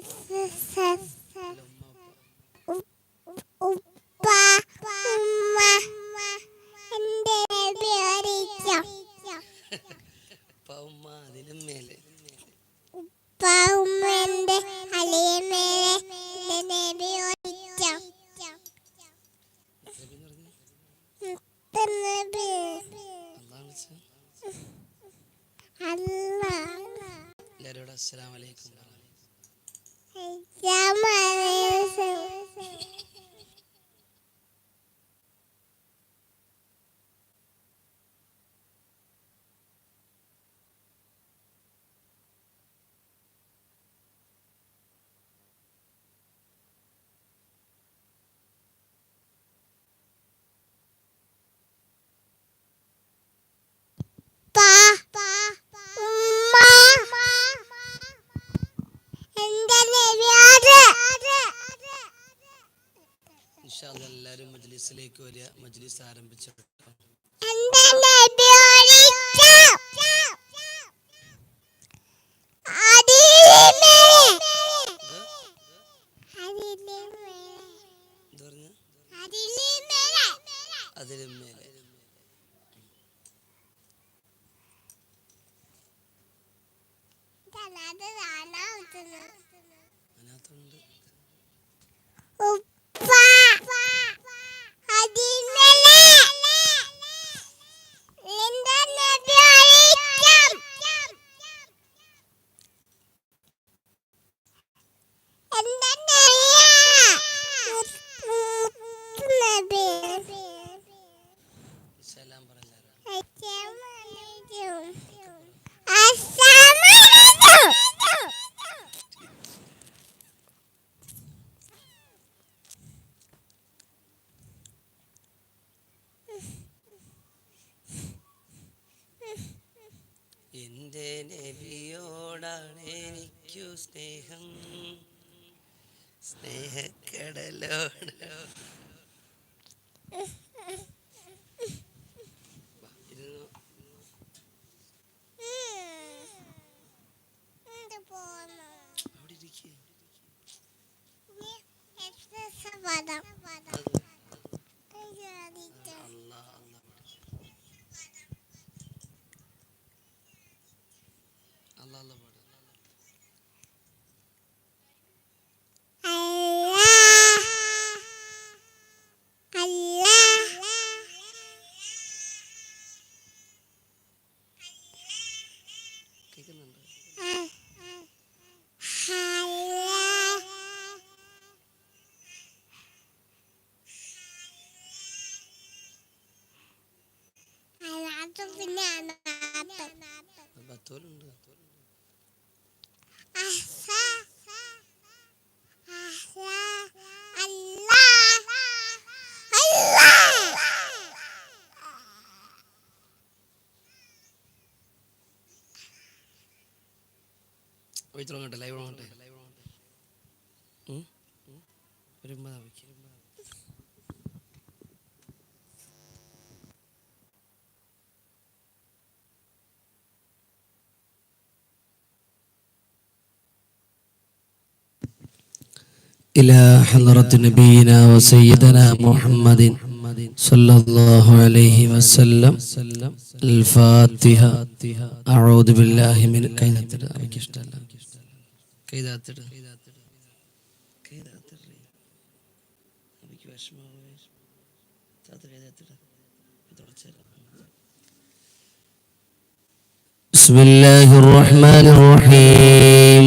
Yes, yes, yes. മജ്ലിസിലേക്ക് വരിക മജ്ലിസ് ആരംഭിച്ചിട്ട് സലാം എന്റെ നബിയോടാണ് എനിക്കു സ്നേഹം സ്നേഹക്കടലോട് ലൈവ് ലൈവ് ഒരു മതാ വയ്ക്കും إلى حضرة نبينا وسيدنا محمد صلى الله عليه وسلم الفاتحة أعوذ بالله من كيدات بسم الله الرحمن الرحيم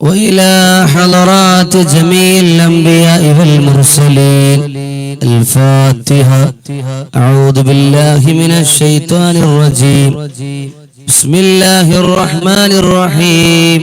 وإلى حضرات جميع الأنبياء والمرسلين الفاتحة أعوذ بالله من الشيطان الرجيم بسم الله الرحمن الرحيم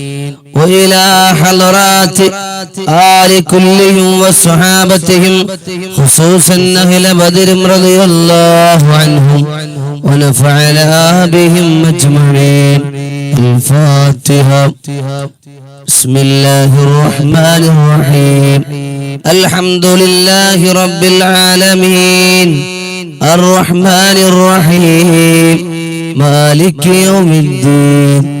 وإلى حضرات آل كلهم وصحابتهم خصوصا أهل بدر رضي الله عنهم ونفعنا بهم أجمعين الفاتحة بسم الله الرحمن الرحيم الحمد لله رب العالمين الرحمن الرحيم مالك يوم الدين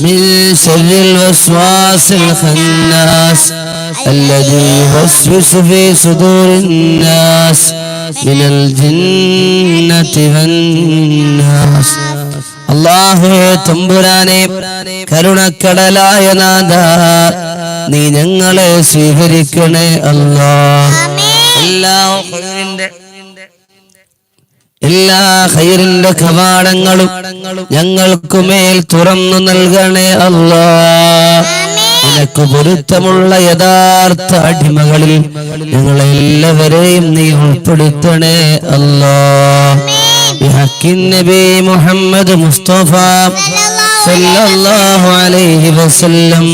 من شر الوسواس الخناس الذي يوسوس في صدور الناس من الجنة والناس الله تمبراني തമ്പുരാനെ كدلا നാഥ നീ ഞങ്ങളെ സ്വീകരിക്കണേ അല്ലാ എല്ലാ എല്ലാ ഹൈറിന്റെ കവാടങ്ങളും ഞങ്ങൾക്കു മേൽ തുറന്നു നൽകണേ അല്ല നിനക്ക് പൊരുത്തമുള്ള യഥാർത്ഥ അടിമകളിൽ ഞങ്ങളെല്ലാവരെയും നീ ഉൾപ്പെടുത്തണേ അല്ലാ മുഹമ്മദ് മുസ്തഫ സല്ലല്ലാഹു അലൈഹി വസല്ലം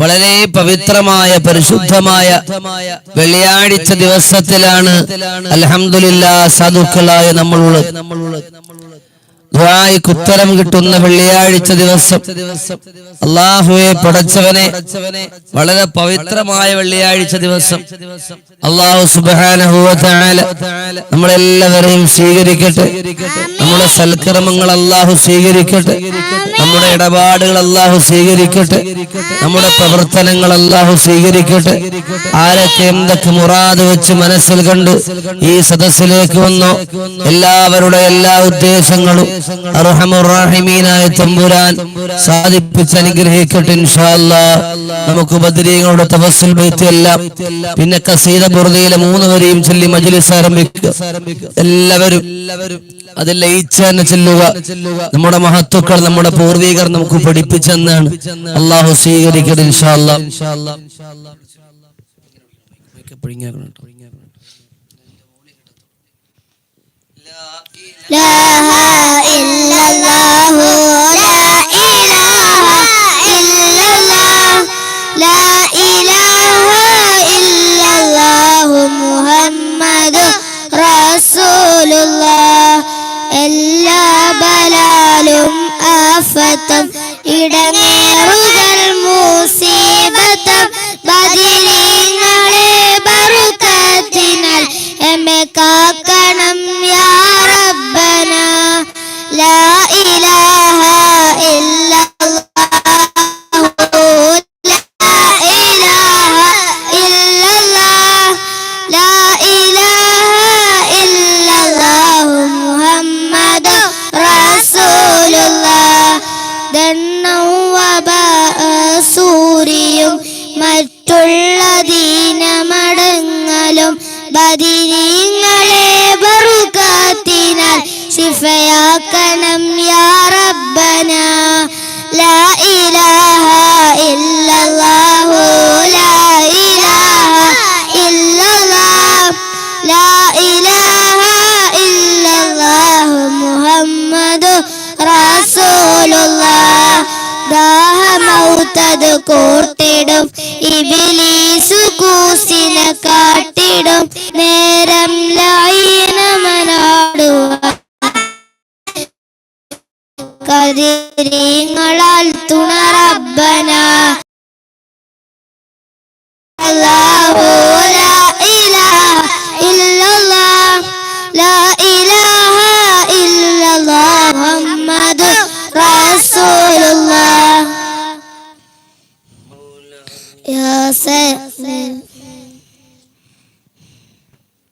വളരെ പവിത്രമായ പരിശുദ്ധമായ വെള്ളിയാഴ്ച ദിവസത്തിലാണ് അലഹമില്ല സാധുക്കളായ നമ്മളുള്ളത് ദ്വായ്ക്ക് ഉത്തരം കിട്ടുന്ന വെള്ളിയാഴ്ച ദിവസം അള്ളാഹുവെ പടച്ചവനെ വളരെ പവിത്രമായ വെള്ളിയാഴ്ച ദിവസം അള്ളാഹു സുബാനഹുല നമ്മളെല്ലാവരെയും സ്വീകരിക്കട്ടെ നമ്മുടെ സൽക്രമങ്ങൾ അള്ളാഹു സ്വീകരിക്കട്ടെ നമ്മുടെ ഇടപാടുകൾ അള്ളാഹു സ്വീകരിക്കട്ടെ നമ്മുടെ പ്രവർത്തനങ്ങൾ അള്ളാഹു സ്വീകരിക്കട്ടെ ആരൊക്കെ എന്തൊക്കെ മുറാദ് വെച്ച് മനസ്സിൽ കണ്ട് ഈ സദസ്സിലേക്ക് വന്നോ എല്ലാവരുടെ എല്ലാ ഉദ്ദേശങ്ങളും അർഹമുറാഹിമീനായ തമ്പുരാൻ സാധിപ്പിച്ച് അനുഗ്രഹിക്കട്ടെ നമുക്ക് ബദ്രീങ്ങളുടെ തപസ്സിൽ എല്ലാം പിന്നെ കസീത ബുറദയിലെ മൂന്ന് വരെയും ചൊല്ലി മജ്ലിസ് ആരംഭിക്കുക എല്ലാവരും അതിൽ ലയിച്ച് തന്നെ ചെല്ലുക നമ്മുടെ മഹത്വക്കൾ നമ്മുടെ പൂർവികർ നമുക്ക് പഠിപ്പിച്ചെന്നാണ് അള്ളാഹു സ്വീകരിക്കട്ടെ ഇൻഷാല്ലാ പിഴിഞ്ഞാക്കണം La ilaha illallah. അതിനിങ്ങളെ ബറുകാത്തിനാൽ ശിഫയാക്കണം യാ റബ്ബന ലാ ഇലാഹ ഇല്ലല്ലാഹു ലാ ഇലാഹ ഇല്ലല്ലാഹ് ലാ ഇലാഹ ഇല്ലല്ലാഹു മുഹമ്മദു ദാഹ ദാഹമൗത്തത് കോർത്തിടും ഇബിലീസു Continent.